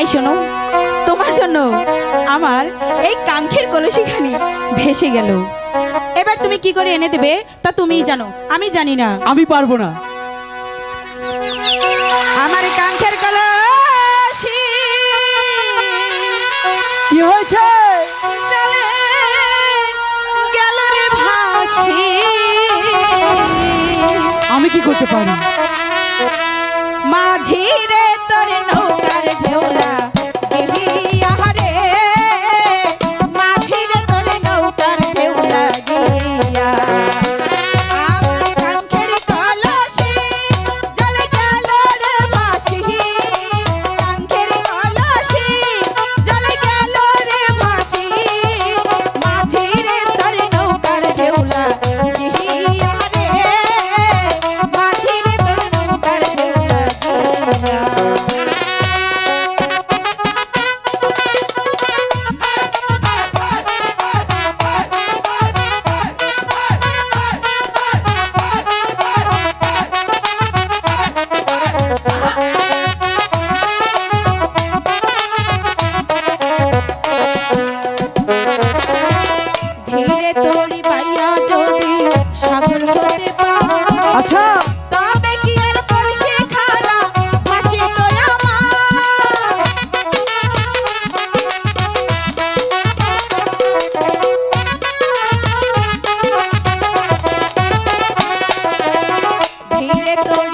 I শোনো তোমার জন্য আমার এই কাঙ্ক্ষের কলসিখানি ভেসে গেল। এবার তুমি কি করে এনে দেবে তা তুমিই জানো আমি জানি না। আমি পারব না। আমার কাঙ্ক্ষের কলসি কি হয়েছে? চলে গেল রে ভাসি। আমি কি করতে পারি? মাঝি Pastor